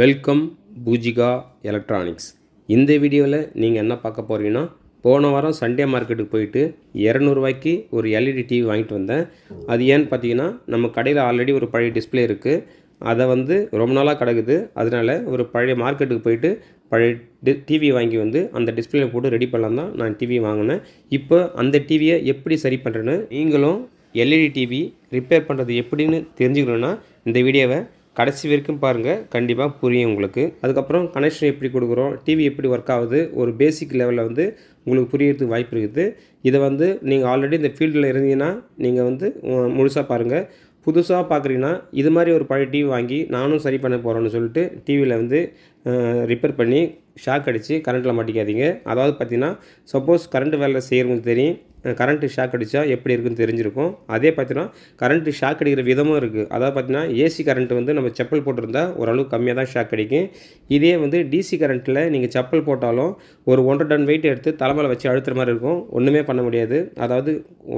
Welcome Poojika electronics. இந்த வீடியோவில் நீங்கள் என்ன பார்க்க போகிறீங்கன்னா போன வாரம் சண்டே மார்க்கெட்டுக்கு போயிட்டு இரநூறுவாய்க்கு ஒரு எல்இடி டிவி வாங்கிட்டு வந்தேன். அது ஏன்னு பார்த்தீங்கன்னா நம்ம கடையில் ஆல்ரெடி ஒரு பழைய டிஸ்பிளே இருக்குது அதை வந்து ரொம்ப நாளாக கிடக்குது. அதனால் ஒரு பழைய மார்க்கெட்டுக்கு போயிட்டு பழைய டி டிவி வாங்கி வந்து அந்த டிஸ்பிளே போட்டு ரெடி பண்ணலாம் தான் நான் டிவி வாங்கினேன். இப்போ அந்த டிவியை எப்படி சரி பண்ணுறேன்னு நீங்களும் எல்இடி டிவி ரிப்பேர் பண்ணுறது எப்படின்னு தெரிஞ்சுக்கணுன்னா இந்த வீடியோவை கடைசி வரைக்கும் பாருங்கள் கண்டிப்பாக புரியும் உங்களுக்கு. அதுக்கப்புறம் கனெக்ஷன் எப்படி கொடுக்குறோம் டிவி எப்படி ஒர்க் ஆகுது ஒரு பேசிக் லெவலில் வந்து உங்களுக்கு புரியறதுக்கு வாய்ப்பு இருக்குது. இதை வந்து நீங்கள் ஆல்ரெடி இந்த ஃபீல்டில் இருந்தீங்கன்னா நீங்கள் வந்து முழுசாக பாருங்கள் புதுசாக பார்க்குறீங்கன்னா இது மாதிரி ஒரு பழைய டிவி வாங்கி நானும் சரி பண்ண போகிறேன்னு சொல்லிட்டு டிவியில் வந்து ரிப்பேர் பண்ணி ஷாக் அடித்து கரண்ட்டில் மாட்டிக்காதீங்க. அதாவது பார்த்தீங்கன்னா சப்போஸ் கரண்ட் வேலை செய்கிறவங்களுக்கு தெரியும் கரண்ட்டு ஷாக் அடித்தா எப்படி இருக்குன்னு தெரிஞ்சிருக்கும். அதே பார்த்தீங்கன்னா கரண்ட்டு ஷாக் அடிக்கிற விதமும் இருக்குது அதாவது பார்த்தீங்கன்னா ஏசி கரண்ட் வந்து நம்ம செப்பல் போட்டிருந்தால் ஓரளவு கம்மியாக தான் ஷாக் அடிக்கும். இதே வந்து டிசி கரண்ட்டில் நீங்கள் செப்பல் போட்டாலும் ஒரு ஒன்றரை டன் வெயிட் எடுத்து தலைமையில் வச்சு அழுத்துற மாதிரி இருக்கும். ஒன்றுமே பண்ண முடியாது. அதாவது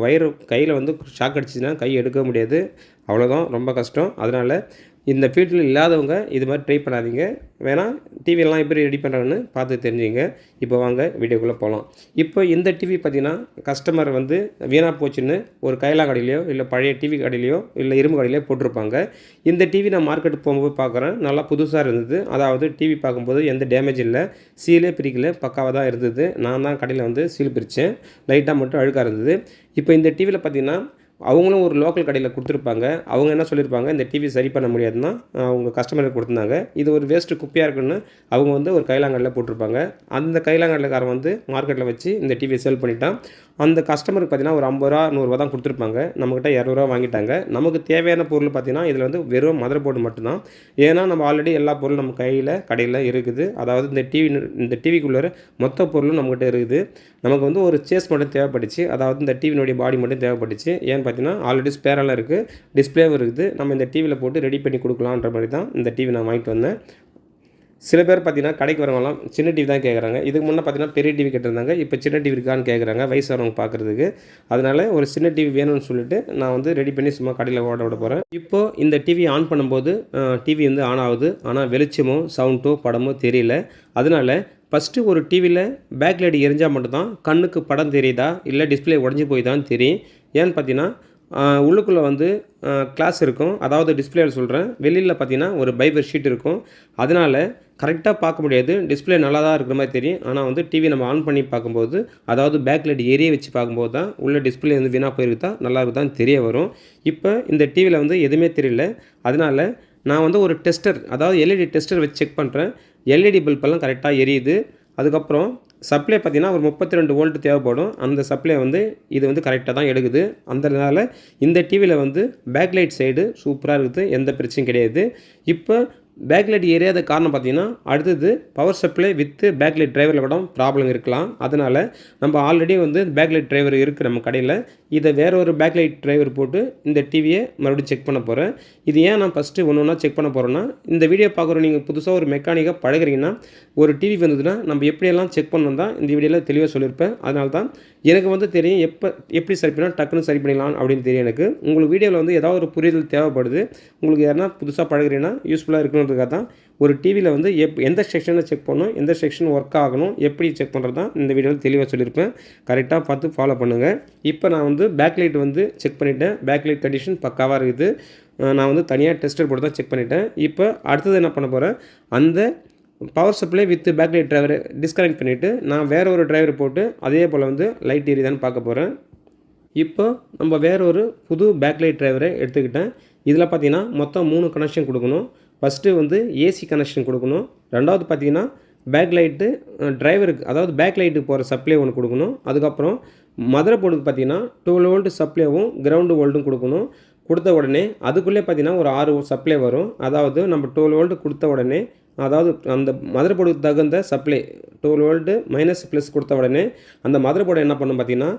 வயிறு கையில் வந்து ஷாக் அடிச்சுன்னா கை எடுக்க முடியாது. அவ்வளோதான் ரொம்ப கஷ்டம். அதனால் இந்த ஃபீல்டில் இல்லாதவங்க இது மாதிரி ட்ரை பண்ணாதீங்க. வேணால் டிவியெல்லாம் எப்படி ரெடி பண்ணுறாங்கன்னு பார்த்து தெரிஞ்சுங்க. இப்போ வாங்க வீடியோக்குள்ளே போகலாம் இப்போ இந்த டிவி பார்த்தீங்கன்னா கஸ்டமர் வந்து வீணாக போச்சுன்னு ஒரு கைலா கடையிலையோ இல்லை பழைய டிவி கடையிலையோ இல்லை இரும்பு கடையிலையோ போட்டிருப்பாங்க. இந்த டிவி நான் மார்க்கெட்டுக்கு போகும்போது பார்க்குறேன். நல்லா புதுசாக இருந்தது. அதாவது டிவி பார்க்கும்போது எந்த டேமேஜ் இல்லை. சீலே பிரிக்கல. பக்காவாக தான் இருந்தது. நான் தான் கடையில் வந்து சீல் பிரித்தேன் லைட்டாக மட்டும் அழுக்காக இருந்தது. இப்போ இந்த டிவியில் பார்த்தீங்கன்னா அவங்களும் ஒரு லோக்கல் கடையில் கொடுத்துருப்பாங்க. அவங்க என்ன சொல்லியிருப்பாங்க? இந்த டிவி சரி பண்ண முடியாதுன்னா அவங்க கஸ்டமருக்கு கொடுத்துருந்தாங்க. இது ஒரு வேஸ்ட்டு குப்பையாக இருக்குன்னு அவங்க வந்து ஒரு கைலாங்கடலில் போட்டிருப்பாங்க. அந்த கைலாங்கடலக்காரன் வந்து மார்க்கெட்டில் வச்சு இந்த டிவியை சேல் பண்ணிட்டான். அந்த கஸ்டமருக்கு பார்த்தீங்கன்னா ஒரு ஐம்பது ரூபா நூறுரூவா தான் கொடுத்துருப்பாங்க. நம்மக்கிட்ட இரநூறுவா வாங்கிட்டாங்க. நமக்கு தேவையான பொருள் பார்த்தீங்கன்னா இதில் வந்து வெறும் மதர் போர்டு மட்டும்தான். ஏன்னா நம்ம ஆல்ரெடி எல்லா பொருளும் நம்ம கையில் கடையில் இருக்குது. அதாவது இந்த டிவி இந்த டிவிக்குள்ளே மொத்த பொருளும் நம்மக்கிட்ட இருக்குது. நமக்கு வந்து ஒரு சேஸ் மட்டும் தேவைப்பட்டுச்சு. அதாவது இந்த டிவினுடைய பாடி மட்டும் தேவைப்பட்டுச்சு. ஏன்னு பார்த்தீங்கன்னா ஆல்ரெடி ஸ்பேரெல்லாம் இருக்குது டிஸ்பிளேவும் இருக்குது. நம்ம இந்த டிவியில் போட்டு ரெடி பண்ணி கொடுக்கலான்ற மாதிரி தான் இந்த டிவி நான் வாங்கிட்டு வந்தேன். சில பேர் பார்த்தீங்கன்னா கடைக்கு வரவங்களாம் சின்ன டிவி தான் கேட்குறாங்க இதுக்கு முன்னே பார்த்தீங்கன்னா பெரிய டிவி கேட்டிருந்தாங்க. இப்போ சின்ன டிவி இருக்கான்னு கேட்குறாங்க வயசானவங்க பார்க்குறதுக்கு அதனால் ஒரு சின்ன டிவி வேணும்னு சொல்லிட்டு நான் வந்து ரெடி பண்ணி சும்மா கடையில் ஓட விட போகிறேன் இப்போது இந்த டிவி ஆன் பண்ணும்போது டிவி வந்து ஆன் ஆகுது. ஆனால் வெளிச்சமோ சவுண்டோ படமோ தெரியல. அதனால் ஃபஸ்ட்டு ஒரு டிவியில் பேக் லைட் எரிஞ்சால் மட்டும்தான் கண்ணுக்கு படம் தெரியுதா? இல்லை டிஸ்பிளே உடஞ்சி போய் தான் தெரியும். ஏன்னு பார்த்தீங்கன்னா உள்ளுக்குள்ளே வந்து கிளாஸ் இருக்கும். அதாவது டிஸ்பிளேவில் சொல்கிறேன் வெளியில் பார்த்தீங்கன்னா ஒரு பைபர் ஷீட் இருக்கும். அதனால் கரெக்டாக பார்க்க முடியாது. டிஸ்பிளே நல்லா தான் இருக்கிற மாதிரி தெரியும். ஆனால் வந்து டிவி நம்ம ஆன் பண்ணி பார்க்கும்போது அதாவது பேக் லைட் ஏரிய வச்சு பார்க்கும்போது தான் உள்ள டிஸ்பிளே வந்து வீணாக போயிருக்குதா? நல்லா இருக்குதான் தெரிய வரும். இப்போ இந்த டிவியில் வந்து எதுவுமே தெரியல. அதனால் நான் வந்து ஒரு டெஸ்டர் அதாவது எல்இடி டெஸ்டர் வச்சு செக் பண்ணுறேன் எல்இடி பல்பெல்லாம் கரெக்டாக எரியுது. அதுக்கப்புறம் சப்ளை பார்த்திங்கன்னா ஒரு முப்பத்தி ரெண்டு வோல்ட் தேவைப்படும். அந்த சப்ளை வந்து இது வந்து கரெக்டாக தான் எடுக்குது. அந்தனால இந்த டிவியில் வந்து பேக்லைட் சைடு சூப்பராக இருக்குது. எந்த பிரச்சனையும் கிடையாது. இப்போ பேக்லைட் எரியாத காரணம் பார்த்தீங்கன்னா அடுத்தது பவர் சப்ளை வித்து பேக்லைட் டிரைவரில் கூட ப்ராப்ளம் இருக்கலாம். அதனால் நம்ம ஆல்ரெடி வந்து பேக்லைட் டிரைவர் இருக்குது நம்ம கடையில் இதை வேற ஒரு பேக்லைட் டிரைவர் போட்டு இந்த டிவியை மறுபடியும் செக் பண்ண போகிறேன் இது ஏன் நான் ஃபஸ்ட்டு ஒன்று ஒன்றா செக் பண்ண போகிறேன்னா இந்த வீடியோ பார்க்குற நீங்கள் புதுசாக ஒரு மெக்கானிக்காக பழகிறீங்கன்னா ஒரு டிவி வந்ததுன்னா நம்ம எப்படியெல்லாம் செக் பண்ணணும் தான் இந்த வீடியோவில் தெளிவாக சொல்லியிருப்பேன். அதனால தான் எனக்கு வந்து தெரியும் எப்போ எப்படி சரி பண்ணால் டக்குன்னு சரி பண்ணிடலாம் அப்படின்னு தெரியும் எனக்கு. உங்களுக்கு வீடியோவில் வந்து ஏதாவது ஒரு புரிதல் தேவைப்படுது உங்களுக்கு யாருன்னா புதுசாக பழகிறீங்கன்னா யூஸ்ஃபுல்லாக இருக்கணுன்றதுக்காக தான் ஒரு டிவியில் வந்து எப் எந்த செக்ஷனை செக் பண்ணணும் எந்த செக்ஷன் ஒர்க் ஆகணும் எப்படி செக் பண்ணுறது தான் இந்த வீடியோவில் தெளிவாக சொல்லியிருப்பேன். கரெக்டாக பார்த்து ஃபாலோ பண்ணுங்கள் இப்போ நான் வந்து பேக்லைட் வந்து செக் பண்ணிவிட்டேன் பேக்லைட் கண்டிஷன் பக்காவாக இருக்குது. நான் வந்து தனியாக டெஸ்டர் போட்டு தான் செக் பண்ணிட்டேன். இப்போ அடுத்தது என்ன பண்ண போகிறேன் அந்த power supply with backlight driver disconnect பண்ணிவிட்டு நான் வேறு ஒரு டிரைவர் போட்டு அதே போல் வந்து லைட் எரியுதான்னு பார்க்க போகிறேன் இப்போ நம்ம வேற ஒரு புது பேக்லைட் டிரைவரை எடுத்துக்கிட்டேன். இதில் பார்த்தீங்கன்னா மொத்தம் மூணு கனெக்ஷன் கொடுக்கணும். ஃபஸ்ட்டு வந்து ஏசி கனெக்ஷன் கொடுக்கணும். ரெண்டாவது பார்த்தீங்கன்னா பேக் லைட்டு டிரைவருக்கு அதாவது பேக் லைட்டுக்கு போகிற சப்ளை ஒன்று கொடுக்கணும். அதுக்கப்புறம் மதுரை போர்டுக்கு பார்த்தீங்கன்னா டுவெல் வோல்ட் சப்ளைவும் கிரவுண்டு வோல்ட்டும் கொடுக்கணும். கொடுத்த உடனே அதுக்குள்ளே பார்த்தீங்கன்னா ஒரு ஆறு சப்ளை வரும். அதாவது நம்ம டுவெல் வோல்ட் கொடுத்த உடனே அதாவது அந்த மதுரை போர்டுக்கு தகுந்த supply twelve volt minus plus கொடுத்த உடனே அந்த மதுரை போர்டு என்ன பண்ணும் பார்த்தீங்கன்னா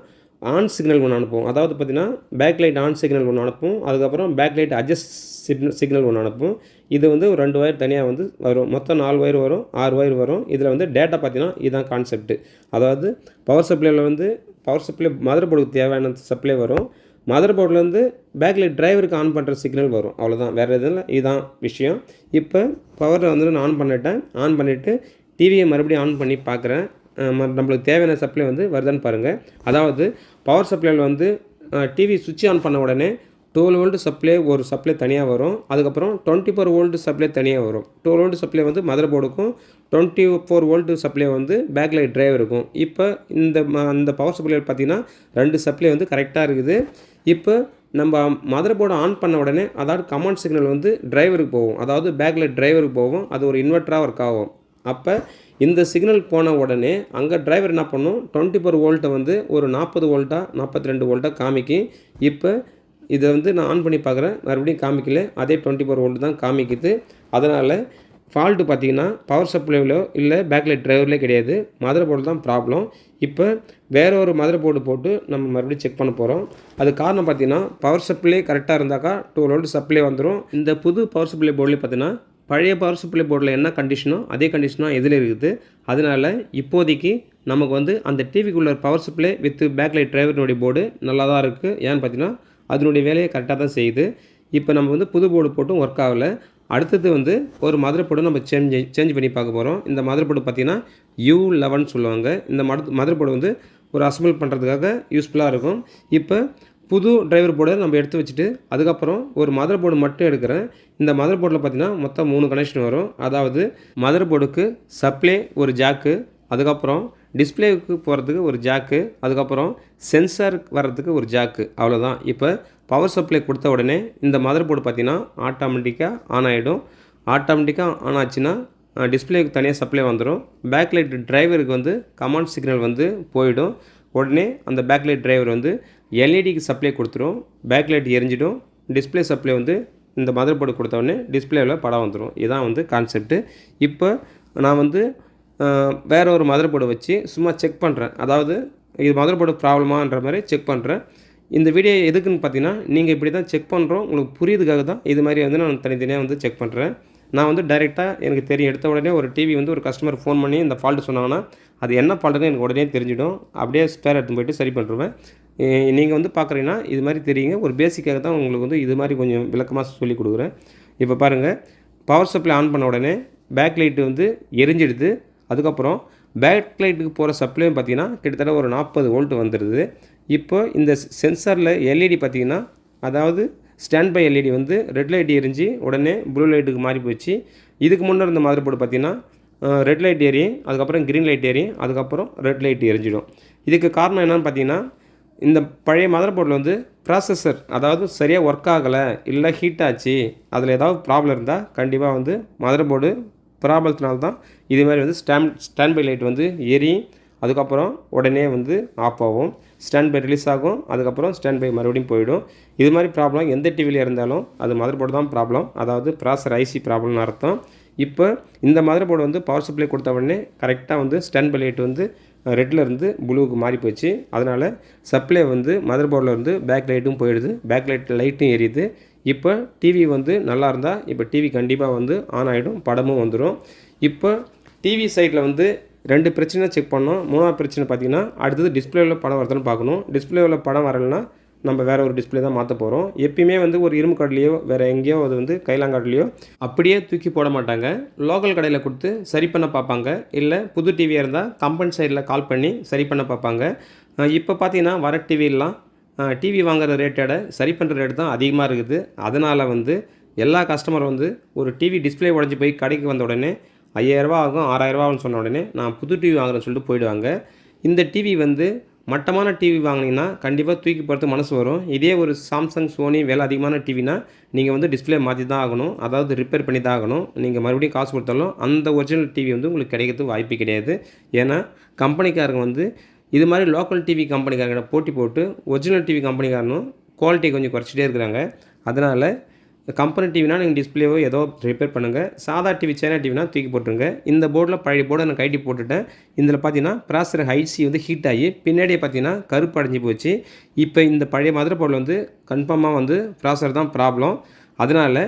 ஆன் சிக்னல் ஒன்று அனுப்பும் அதாவது பார்த்தீங்கன்னா பேக் லைட் ஆன் சிக்னல் ஒன்று அனுப்பும் அதுக்கப்புறம் backlight adjust signal signal ஒன்று அனுப்பும் இது வந்து ஒரு ரெண்டு ஒயர் தனியாக வந்து வரும். மொத்தம் நாலு ஒயர் வரும் ஆறு ஒயர் வரும். இதில் வந்து டேட்டா பார்த்தீங்கன்னா இதுதான் கான்செப்ட் அதாவது பவர் சப்ளையில் வந்து பவர் சப்ளை மதர் போர்டுக்கு தேவையான சப்ளை வரும். மதர் போர்ட்லேருந்து பேக்கில் டிரைவருக்கு ஆன் பண்ணுற சிக்னல் வரும். அவ்வளோதான் வேறு எதுவும் இல்லை. இதுதான் விஷயம். இப்போ பவரை வந்து நான் ஆன் பண்ணிட்டேன் ஆன் பண்ணிவிட்டு டிவியை மறுபடியும் ஆன் பண்ணி பார்க்குறேன் நம்மளுக்கு தேவையான சப்ளை வந்து வருதான்னு பாருங்கள் அதாவது பவர் சப்ளையில் வந்து டிவி சுவிட்ச் ஆன் பண்ண உடனே டுவெல் வோல்ட் சப்ளை ஒரு சப்ளை தனியாக வரும். அதுக்கப்புறம் டுவெண்ட்டி ஃபோர் வோல்ட் சப்ளை தனியாக வரும். டுவெல் வோல்ட் சப்ளை வந்து மதர் போர்டுக்கும் டுவெண்ட்டி ஃபோர் வோல்ட் சப்ளை வந்து பேக்லைட் டிரைவ் இருக்கும். இப்போ இந்த ம- அந்த பவர் சப்ளை பார்த்தீங்கன்னா ரெண்டு சப்ளை வந்து கரெக்டாக இருக்குது. இப்போ நம்ம மதர் போர்டை ஆன் பண்ண உடனே அதாவது கமாண்ட் சிக்னல் வந்து டிரைவருக்கு போகும். அதாவது பேக்கில் டிரைவருக்கு போகும். அது ஒரு இன்வெர்ட்டராக ஒர்க் ஆகும். அப்போ இந்த சிக்னல் போன உடனே அங்கே டிரைவர் என்ன பண்ணும்? டுவெண்ட்டி ஃபோர் வோல்ட்டை வந்து ஒரு நாற்பது வோல்ட்டா நாற்பத்தி ரெண்டு வோல்ட்டாக காமிக்கும் இப்போ இதை வந்து நான் ஆன் பண்ணி பார்க்குறேன் மறுபடியும் காமிக்கல. அதே டுவெண்ட்டி ஃபோர் வோல்ட் தான் காமிக்குது. அதனால் ஃபால்ட்டு பார்த்தீங்கன்னா பவர் சப்ளைவிலோ இல்லை பேக்லைட் டிரைவர்லேயே கிடையாது. மதர் போர்டு தான் ப்ராப்ளம் இப்போ வேற ஒரு மதர் போர்டு போட்டு நம்ம மறுபடியும் செக் பண்ண போகிறோம் அது காரணம் பார்த்தீங்கன்னா பவர் சப்ளை கரெக்டாக இருந்தாக்கா டூ வோல்ட் சப்ளை வந்துடும் இந்த புது பவர் சப்ளை போர்ட்லேயே பார்த்தீங்கன்னா பழைய பவர் சப்ளை போர்டில் என்ன கண்டிஷனோ அதே கண்டிஷனாக எதில் இருக்குது? அதனால் இப்போதைக்கு நமக்கு வந்து அந்த டிவிக்குள்ள பவர் சப்ளை வித் பேக்லைட் டிரைவரினுடைய போர்டு நல்லா தான் இருக்குது ஏன்னு பார்த்தீங்கன்னா அதனுடைய வேலையை கரெக்டாக தான் செய்யுது. இப்போ நம்ம வந்து புது போர்டு போட்டும் ஒர்க் ஆகலை. அடுத்தது வந்து ஒரு மதுரை போர்டு நம்ம சேஞ்ச் சேஞ்ச் பண்ணி பார்க்க போகிறோம் இந்த மதுரை போர்டு பார்த்தீங்கன்னா யூ லெவன் சொல்லுவாங்க. இந்த மத மதுரை போர்டு வந்து ஒரு அசம்பிள் பண்ணுறதுக்காக யூஸ்ஃபுல்லாக இருக்கும். இப்போ புது டிரைவர் போர்டை நம்ம எடுத்து வச்சுட்டு அதுக்கப்புறம் ஒரு மதர் போர்டு மட்டும் எடுக்கிறேன். இந்த மதர் போர்டில் பார்த்தீங்கன்னா மொத்தம் மூணு கனெக்ஷன் வரும். அதாவது மதர் போர்டுக்கு சப்ளை ஒரு ஜாக்கு அதுக்கப்புறம் டிஸ்ப்ளேவுக்கு போகிறதுக்கு ஒரு ஜாக்கு அதுக்கப்புறம் சென்சார் வர்றதுக்கு ஒரு ஜாக்கு அவ்வளோதான் இப்போ பவர் சப்ளை கொடுத்த உடனே இந்த மதர் போர்டு பார்த்தீங்கன்னா ஆட்டோமேட்டிக்காக ஆன் ஆகிடும் ஆட்டோமேட்டிக்காக ஆன் ஆச்சுன்னா டிஸ்பிளேக்கு தனியாக சப்ளை வந்துடும் பேக்லைட் டிரைவருக்கு வந்து கமாண்ட் சிக்னல் வந்து போயிடும். உடனே அந்த பேக்லைட் டிரைவர் வந்து எல்இடிக்கு சப்ளை கொடுத்துரும். பேக்லைட் எரிஞ்சிடும். டிஸ்ப்ளே சப்ளை வந்து இந்த மதர் போர்டு கொடுத்தவொடனே டிஸ்பிளேவில் படம் வந்துடும் இதான் வந்து கான்செப்ட்டு இப்போ நான் வந்து வேறு ஒரு மதர் போர்டு வச்சு சும்மா செக் பண்ணுறேன் அதாவது இது மதர் போர்டு ப்ராப்ளமான்ற மாதிரி செக் பண்ணுறேன் இந்த வீடியோ எதுக்குன்னு பார்த்தீங்கன்னா நீங்கள் இப்படி தான் செக் பண்ணுறோம் உங்களுக்கு புரியுதுக்காக தான் இது மாதிரி வந்து நான் தனித்தனியாக வந்து செக் பண்ணுறேன் நான் வந்து டைரெக்டாக எனக்கு தெரியும். எடுத்த உடனே ஒரு டிவி வந்து ஒரு கஸ்டமர் ஃபோன் பண்ணி இந்த ஃபால்ட்டு சொன்னாங்கன்னா அது என்ன ஃபால்ட்டுன்னு எனக்கு உடனே தெரிஞ்சிடும். அப்படியே ஸ்பேர் எடுத்து போயிட்டு சரி பண்ணிருவேன். நீங்கள் வந்து பார்க்குறீங்கன்னா இது மாதிரி தெரியுங்க. ஒரு பேசிக்காக தான் உங்களுக்கு வந்து இது மாதிரி கொஞ்சம் விளக்கமாக சொல்லி கொடுக்குறேன். இப்போ பாருங்கள் பவர் சப்ளை ஆன் பண்ண உடனே பேக் லைட்டு வந்து எரிஞ்சிடுது. அதுக்கப்புறம் பேக் லைட்டுக்கு போகிற சப்ளையும் பார்த்தீங்கன்னா கிட்டத்தட்ட ஒரு நாற்பது வோல்ட் வந்துடுது. இப்போ இந்த சென்சாரில் எல்இடி பார்த்தீங்கன்னா அதாவது ஸ்டாண்ட் பை எல்இடி வந்து ரெட் லைட் எரிஞ்சு உடனே ப்ளூ லைட்டுக்கு மாறி போச்சு. இதுக்கு முன்னே இருந்த மதுரை போர்டு பார்த்தீங்கன்னா ரெட் லைட் எரியும். அதுக்கப்புறம் க்ரீன் லைட் எரியும். அதுக்கப்புறம் ரெட் லைட் எரிஞ்சிடும். இதுக்கு காரணம் என்னென்னு பார்த்தீங்கன்னா இந்த பழைய மதர் போர்டில் வந்து ப்ராசஸர் அதாவது சரியாக ஒர்க் ஆகலை இல்லை ஹீட் ஆச்சு அதில் ஏதாவது ப்ராப்ளம் இருந்தால் கண்டிப்பாக வந்து மதர் போர்டு ப்ராப்ளத்தினால தான் இது மாதிரி வந்து ஸ்டாண்ட் ஸ்டாண்ட் பை லைட் வந்து எரி அதுக்கப்புறம் உடனே வந்து ஆஃப் ஆகும். ஸ்டாண்ட் பை ரிலீஸ் ஆகும் அதுக்கப்புறம் ஸ்டாண்ட் பை மறுபடியும் போயிடும். இது மாதிரி ப்ராப்ளம் எந்த டிவியில் இருந்தாலும் அது மதர் போர்டு தான் ப்ராப்ளம் அதாவது ப்ராசர் ஐசி ப்ராப்ளம்னு அர்த்தம். இப்போ இந்த மதர் போர்டு வந்து பவர் சப்ளை கொடுத்த உடனே கரெக்டாக வந்து ஸ்டாண்ட் பை லைட் வந்து ரெட்டில் இருந்து ப்ளூவுக்கு மாறி போச்சு. அதனால் சப்ளை வந்து மதர் போர்டில் இருந்து பேக் லைட்டும் போயிடுது. பேக் லைட் லைட்டும் எரியுது. இப்போ டிவி வந்து நல்லா இருந்தால் இப்போ டிவி கண்டிப்பாக வந்து ஆன் ஆகிடும் படமும் வந்துடும் இப்போ டிவி சைடில் வந்து ரெண்டு பிரச்சனை செக் பண்ணோம். மூணாவது பிரச்சனை பார்த்தீங்கன்னா அடுத்தது டிஸ்பிளேவில் படம் வருதுன்னு பார்க்கணும். டிஸ்பிளேவில் படம் வரலைன்னா நம்ம வேறு ஒரு டிஸ்பிளே தான் மாற்ற போகிறோம் எப்பயுமே வந்து ஒரு இரும்பு கடலையோ வேறு எங்கேயோ அது வந்து கைலாங்கார்ட்லேயோ அப்படியே தூக்கி போட மாட்டாங்க. லோக்கல் கடையில் கொடுத்து சரி பண்ண பார்ப்பாங்க. இல்லை புது டிவியாக இருந்தால் கம்பெனி சைடில் கால் பண்ணி சரி பண்ண பார்ப்பாங்க. இப்போ பார்த்தீங்கன்னா வர டிவிலாம் டிவி வாங்குற ரேட்டோட சரி பண்ணுற ரேட் தான் அதிகமாக இருக்குது. அதனால் வந்து எல்லா கஸ்டமரும் வந்து ஒரு டிவி டிஸ்ப்ளே உடஞ்சி போய் கடைக்கு வந்த உடனே ஐயாயிரரூபா ஆகும் ஆறாயிரரூபா ஆகும்னு சொன்ன உடனே நான் புது டிவி வாங்குறேன்னு சொல்லிட்டு போயிடுவாங்க. இந்த டிவி வந்து மட்டமான டிவி வாங்கினீங்கன்னா கண்டிப்பாக தூக்கி போகிறது மனசு வரும். இதே ஒரு சாம்சங் சோனி விலை அதிகமான டிவினா நீங்கள் வந்து டிஸ்ப்ளே மாற்றி தான் ஆகணும். அதாவது ரிப்பேர் பண்ணி தான் ஆகணும். நீங்கள் மறுபடியும் காசு கொடுத்தாலும் அந்த ஒரிஜினல் டிவி வந்து உங்களுக்கு கிடைக்கிறதுக்கு வாய்ப்பு கிடையாது. ஏன்னா கம்பெனிக்காரங்க வந்து இது மாதிரி லோக்கல் டிவி கம்பெனிக்காரங்க போட்டி போட்டு ஒரிஜினல் டிவி கம்பெனிக்காரனும் குவாலிட்டி கொஞ்சம் குறைச்சிட்டே இருக்கிறாங்க. அதனால் கம்பெனி டிவினா நீங்கள் டிஸ்பிளேவோ ஏதோ ரிப்பேர் பண்ணுங்கள் சாதா டிவி சேனல் டிவினா தூக்கி போட்டுருங்க. இந்த போர்டில் பழைய போர்டை நான் கைட்டி போட்டுட்டேன். இதில் பார்த்தீங்கன்னா ப்ராசர் ஹைசி வந்து ஹீட் ஆகி பின்னாடியே பார்த்தீங்கன்னா கருப்பு அடைஞ்சு போச்சு. இப்போ இந்த பழைய மாதிரி போர்டில் வந்து கன்ஃபார்மாக வந்து ப்ராசர் தான் ப்ராப்ளம் அதனால்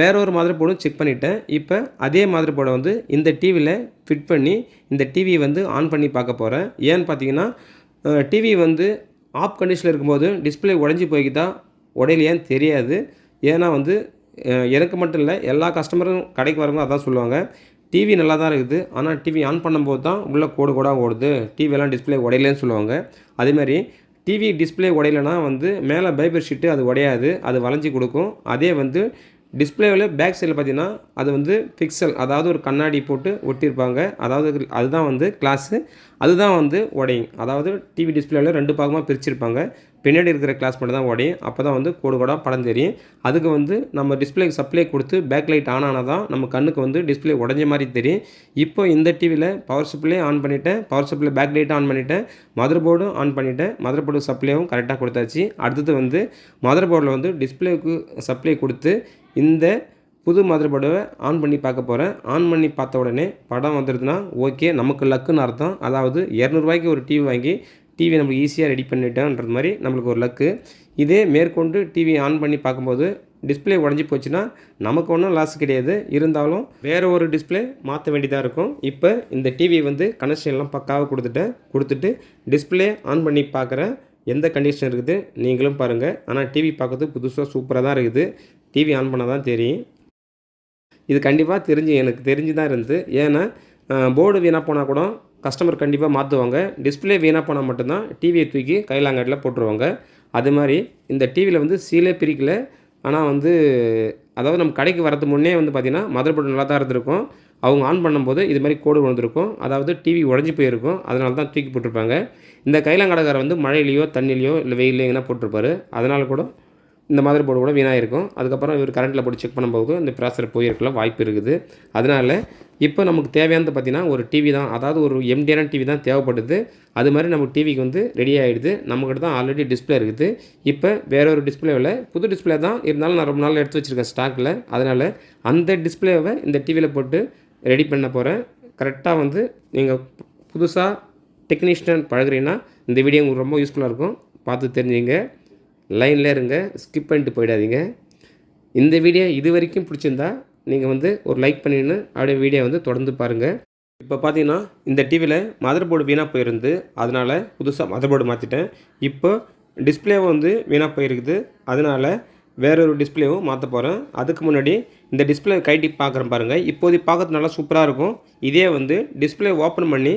வேற ஒரு மாதிரி போர்டும் செக் பண்ணிட்டேன். இப்போ அதே மாதிரி போர்டை வந்து இந்த டிவியில் ஃபிட் பண்ணி இந்த டிவியை வந்து ஆன் பண்ணி பார்க்க போகிறேன் ஏன்னு பார்த்தீங்கன்னா டிவி வந்து ஆஃப் கண்டிஷனில் இருக்கும்போது டிஸ்பிளே உடஞ்சி போய்க்கிட்டா உடையலையான்னு தெரியாது. ஏன்னா வந்து எனக்கு மட்டும் இல்லை எல்லா கஸ்டமரும் கடைக்கு வரவங்க அதான் சொல்லுவாங்க. டிவி நல்லா தான் இருக்குது. ஆனால் டிவி ஆன் பண்ணும்போது தான் உள்ளே கோடு கூட ஓடுது. டிவியெல்லாம் டிஸ்பிளே உடையலன்னு சொல்லுவாங்க. அதேமாதிரி டிவி டிஸ்பிளே உடையலைன்னா வந்து மேலே பைபர் ஷீட்டு அது உடையாது. அது வளைஞ்சி கொடுக்கும். அதே வந்து டிஸ்பிளேவில் பேக் சைடில் பார்த்தீங்கன்னா அது வந்து பிக்சல் அதாவது ஒரு கண்ணாடி போட்டு ஒட்டியிருப்பாங்க. அதாவது அதுதான் வந்து கிளாஸு அதுதான் வந்து உடையும். அதாவது டிவி டிஸ்பிளேவில் ரெண்டு பாகமாக பிரிச்சிருப்பாங்க. பின்னாடி இருக்கிற கிளாஸ் மட்டும் தான் உடையும். அப்போ தான் வந்து கோடு கூட படம் தெரியும். அதுக்கு வந்து நம்ம டிஸ்பிளேக்கு சப்ளை கொடுத்து பேக் லைட் ஆன் ஆனால் தான் நம்ம கண்ணுக்கு வந்து டிஸ்பிளே உடஞ்ச மாதிரி தெரியும். இப்போ இந்த டிவியில் பவர் சப்ளை ஆன் பண்ணிட்டேன். Power supply back light on பண்ணிட்டேன். மதர் போர்டும் ஆன் பண்ணிட்டேன். மதர் போர்டு சப்ளையும் கரெக்டாக கொடுத்தாச்சு. அடுத்தது வந்து மதர் போர்டில் வந்து டிஸ்பிளேக்கு சப்ளை கொடுத்து இந்த புது மதர் போர்டை ஆன் பண்ணி பார்க்க போகிறேன் ஆன் பண்ணி பார்த்த உடனே படம் வந்துடுதுன்னா ஓகே நமக்கு லக்குன்னு அர்த்தம். அதாவது இரநூறுவாய்க்கு ஒரு டிவி வாங்கி டிவி நம்மளுக்கு ஈஸியாக ரெடி பண்ணிட்டோன்றது மாதிரி நம்மளுக்கு ஒரு லக்கு இதே மேற்கொண்டு டிவி ஆன் பண்ணி பார்க்கும்போது டிஸ்பிளே உடஞ்சி போச்சுன்னா நமக்கு ஒன்றும் லாஸ் கிடையாது. இருந்தாலும் வேறு ஒரு டிஸ்பிளே மாற்ற வேண்டியதாக இருக்கும். இப்போ இந்த டிவி வந்து கனெக்ஷன் எல்லாம் பக்காவாக கொடுத்துட்டேன் கொடுத்துட்டு டிஸ்பிளே ஆன் பண்ணி பார்க்குறேன் எந்த கண்டிஷன் இருக்குது நீங்களும் பாருங்கள் ஆனால் டிவி பார்க்கறது புதுசாக சூப்பராக தான் இருக்குது. டிவி ஆன் பண்ணால் தான் தெரியும். இது கண்டிப்பாக தெரிஞ்சு எனக்கு தெரிஞ்சு தான் இருந்தது. ஏன்னா போர்டு வீணாக போனால் கூட கஸ்டமர் கண்டிப்பாக மாற்றுவாங்க டிஸ்பிளே வீணாக போனால் மட்டும்தான் டிவியை தூக்கி கைலாங்காட்டில் போட்டுருவாங்க. அது மாதிரி இந்த டிவியில் வந்து சீலே பிரிக்கல. ஆனால் வந்து அதாவது நம்ம கடைக்கு வரது முன்னே வந்து பார்த்திங்கன்னா மதர் போர்டு நல்லா தான் இருந்திருக்கும். அவங்க ஆன் பண்ணும்போது இது மாதிரி கோடு விழுந்திருக்கும். அதாவது டிவி உடஞ்சி போயிருக்கும். அதனால தான் தூக்கி போட்டிருப்பாங்க. இந்த கைலாங்கடைக்காரர் வந்து மழையிலையோ தண்ணிலையோ இல்லை வெயிலையோ எங்கன்னா போட்டிருப்பாரு. அதனால் கூட இந்த மாதிரி போர்டு கூட வீணாக இருக்கும். அதுக்கப்புறம் இவர் கரண்ட்டில் போட்டு செக் பண்ணும்போது இந்த ப்ராசர் போயிருக்கலாம் வாய்ப்பு இருக்குது. அதனால் இப்போ நமக்கு தேவையானது பார்த்திங்கன்னா ஒரு டிவி தான். அதாவது ஒரு எம்டியான டிவி தான் தேவைப்படுது. அது மாதிரி நம்ம டிவிக்கு வந்து ரெடி ஆகிடுது நம்மக்கிட்ட தான் ஆல்ரெடி டிஸ்பிளே இருக்குது. இப்போ வேற ஒரு டிஸ்பிளேவில் புது டிஸ்பிளே தான் இருந்தாலும் நான் ரொம்ப நாள் எடுத்து வச்சுருக்கேன் ஸ்டாக்கில் அதனால் அந்த டிஸ்பிளேவை இந்த டிவியில் போட்டு ரெடி பண்ண போகிறேன் கரெக்டாக வந்து நீங்கள் புதுசாக டெக்னீஷியன் பழகுறீங்கன்னா இந்த வீடியோ உங்களுக்கு ரொம்ப யூஸ்ஃபுல்லாக இருக்கும். பார்த்து தெரிஞ்சுங்க. லைனில் இருங்க ஸ்கிப் பண்ணிட்டு போயிடாதீங்க. இந்த வீடியோ இது வரைக்கும் பிடிச்சிருந்தா நீங்கள் வந்து ஒரு லைக் பண்ணின்னு அப்படியே வீடியோ வந்து தொடர்ந்து பாருங்கள் இப்போ பார்த்தீங்கன்னா இந்த டிவியில் மதர் போர்டு வீணாக போயிருந்து அதனால் புதுசாக மதர் போர்டு மாற்றிட்டேன் இப்போ டிஸ்பிளேவும் வந்து வீணாக போயிருக்குது. அதனால் வேற ஒரு டிஸ்பிளேவும் மாற்ற போகிறேன் அதுக்கு முன்னாடி இந்த டிஸ்பிளே கைட்டி பார்க்குறேன் பாருங்கள் இப்போதைக்கு பார்க்கறது நல்லா சூப்பராக இருக்கும். இதே வந்து டிஸ்பிளே ஓப்பன் பண்ணி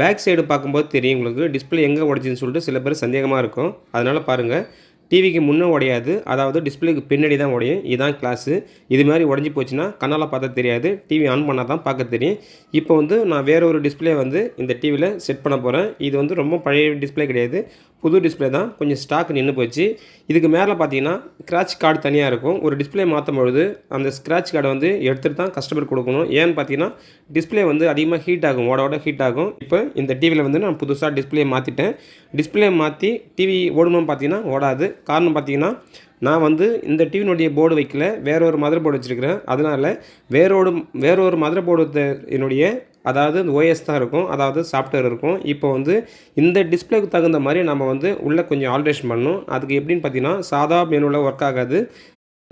பேக் சைடு பார்க்கும்போது தெரியும் உங்களுக்கு. டிஸ்பிளே எங்கே உடச்சின்னு சொல்லிட்டு சில பேர் சந்தேகமாக இருக்கும். அதனால் பாருங்கள் டிவிக்கு முன்னே உடையாது. அதாவது டிஸ்பிளேக்கு பின்னாடி தான் உடையும். இதுதான் கிளாஸு இது மாதிரி உடஞ்சி போச்சுன்னா கண்ணால் பார்த்தா தெரியாது. டிவி ஆன் பண்ணால் தான் பார்க்க தெரியும். இப்போ வந்து நான் வேறு ஒரு டிஸ்பிளே வந்து இந்த டிவியில் செட் பண்ண போகிறேன் இது வந்து ரொம்ப பழைய டிஸ்பிளே கிடையாது. புது டிஸ்பிளே தான். கொஞ்சம் ஸ்டாக் நின்று போச்சு. இதுக்கு மேலே பார்த்தீங்கன்னா ஸ்க்ராட்ச் கார்டு தனியாக இருக்கும். ஒரு டிஸ்பிளே மாற்றும் பொழுது அந்த ஸ்க்ராட்ச் கார்டை வந்து எடுத்துகிட்டு தான் கஸ்டமர் கொடுக்கணும். ஏன்னு பார்த்தீங்கன்னா டிஸ்பிளே வந்து அதிகமாக ஹீட் ஆகும். ஓட ஓட ஹீட் ஆகும். இப்போ இந்த டிவியில் வந்து நான் புதுசாக டிஸ்பிளே மாற்றிட்டேன் டிஸ்பிளே மாற்றி டிவி ஓடணும்னு பார்த்தீங்கன்னா ஓடாது. காரணம் பார்த்தீங்கன்னா நான் வந்து இந்த டிவினுடைய போர்டு வைக்கல. வேற ஒரு மதர் போர்டு வச்சுருக்கிறேன். அதனால் வேறோடு வேற ஒரு மதர் போர்டு என்னுடைய அதாவது இந்த ஓஎஸ் தான் இருக்கும் அதாவது சாஃப்ட்வேர் இருக்கும். இப்போ வந்து இந்த டிஸ்பிளேக்கு தகுந்த மாதிரி நம்ம வந்து உள்ளே கொஞ்சம் ஆல்ட்ரேஷன் பண்ணணும். அதுக்கு எப்படின்னு பார்த்தீங்கன்னா சாதா மெனுவில் ஒர்க் ஆகாது.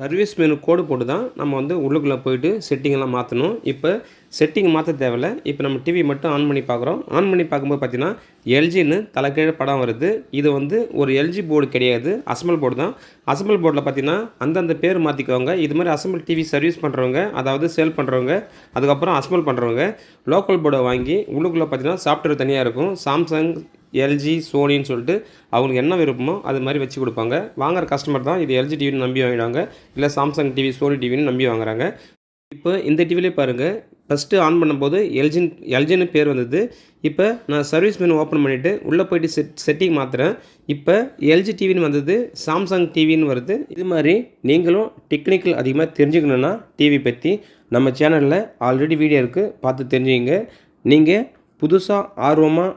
சர்வீஸ் மெனு கோடு போட்டு தான் நம்ம வந்து உள்ளுக்குள்ளே போயிட்டு செட்டிங்கெல்லாம் மாற்றணும் இப்போ செட்டிங் மாற்ற தேவையில்ல. இப்போ நம்ம டிவி மட்டும் ஆன் பண்ணி பார்க்குறோம் ஆன் பண்ணி பார்க்கும்போது பார்த்திங்கன்னா எல்ஜின்னு தலைக்கீழே படம் வருது. இது வந்து ஒரு எல்ஜி போர்டு கிடையாது. அசம்பிள் போர்டு தான். அசம்பிள் போர்டில் பார்த்தீங்கன்னா அந்தந்த பேர் மாற்றிக்கோங்க இது மாதிரி அசம்பிள் டிவி சர்வீஸ் பண்ணுறவங்க அதாவது சேல் பண்ணுறவங்க அதுக்கப்புறம் அசம்பிள் பண்ணுறவங்க லோக்கல் போர்டை வாங்கி உள்ளுக்குள்ளே பார்த்தீங்கன்னா சாஃப்ட்வேர் தனியாக இருக்கும். சாம்சங் எல்ஜி சோனின்னு சொல்லிட்டு அவங்களுக்கு என்ன விருப்பமோ அது மாதிரி வச்சு கொடுப்பாங்க. வாங்குற கஸ்டமர் தான் இது எல்ஜி டிவின்னு நம்பி வாங்கிடுவாங்க. இல்லை சாம்சங் டிவி சோனி டிவின்னு நம்பி வாங்குறாங்க. இப்போ இந்த டிவிலே பாருங்கள் ஃபஸ்ட்டு ஆன் பண்ணும்போது எல்ஜின் எல்ஜின்னு பேர் வந்தது. இப்போ நான் சர்வீஸ் மெனு ஓப்பன் பண்ணிவிட்டு உள்ளே போயிட்டு செட் செட்டிங் மாற்றுறேன் இப்போ எல்ஜி டிவின்னு வந்தது சாம்சங் டிவின்னு வருது. இது மாதிரி நீங்களும் டெக்னிக்கல் அதிகமாக தெரிஞ்சுக்கணுன்னா டிவி பற்றி நம்ம சேனலில் ஆல்ரெடி வீடியோ இருக்குது பார்த்து தெரிஞ்சுங்க நீங்கள் புதுசாக ஆர்வமாக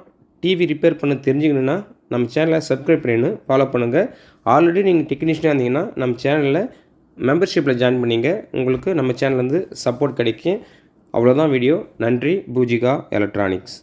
டிவி ரிப்பேர் பண்ண தெரிஞ்சுக்கணுன்னா நம்ம சேனலை சப்ஸ்கிரைப் பண்ணிடணும் ஃபாலோ பண்ணுங்கள் ஆல்ரெடி நீங்கள் டெக்னீஷியனாக இருந்தீங்கன்னா நம்ம சேனலில் மெம்பர்ஷிப்பில் ஜாயின் பண்ணிங்க. உங்களுக்கு நம்ம சேனல்லேருந்து சப்போர்ட் கிடைக்கும். அவ்வளோதான் வீடியோ நன்றி. பூஜிகா எலக்ட்ரானிக்ஸ்